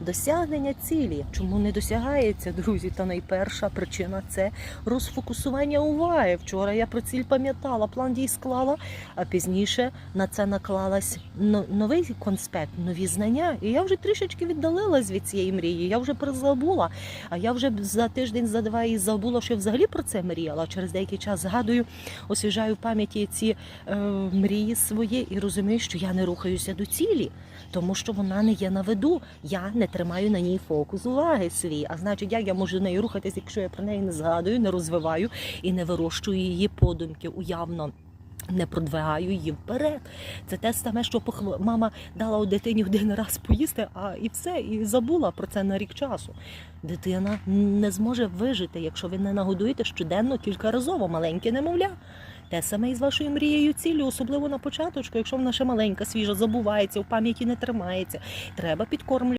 досягнення цілі. Чому не досягається, друзі? Та найперша причина це розфокусування уваги. Вчора я про ціль пам'ятала, план дій склала, а пізніше на це наклалась новий конспект, нові знання. І я вже трішечки віддалилась від цієї мрії. Я вже призабула. А я вже за тиждень, за два і забула, що я взагалі про це мріяла. Через деякий час згадую, освіжаю в пам'яті ці е, мрії свої і розумію, що я не рухаюся до цілі, тому що вона не є на виду. Я не тримаю на ній фокус уваги свій. А значить, як я можу нею рухатись, якщо я про неї не згадую, не розвиваю і не вирощую її подумки уявно. Не продвигаю її вперед. Це те саме, що мама дала у дитині один раз поїсти, а і все, і забула про це на рік часу. Дитина не зможе вижити, якщо ви не нагодуєте щоденно кількаразово маленьке немовля. Те саме і з вашою мрією ціллю, особливо на початочку, якщо вона ще маленька, свіжа, забувається, в пам'яті не тримається. Треба підкормлювати.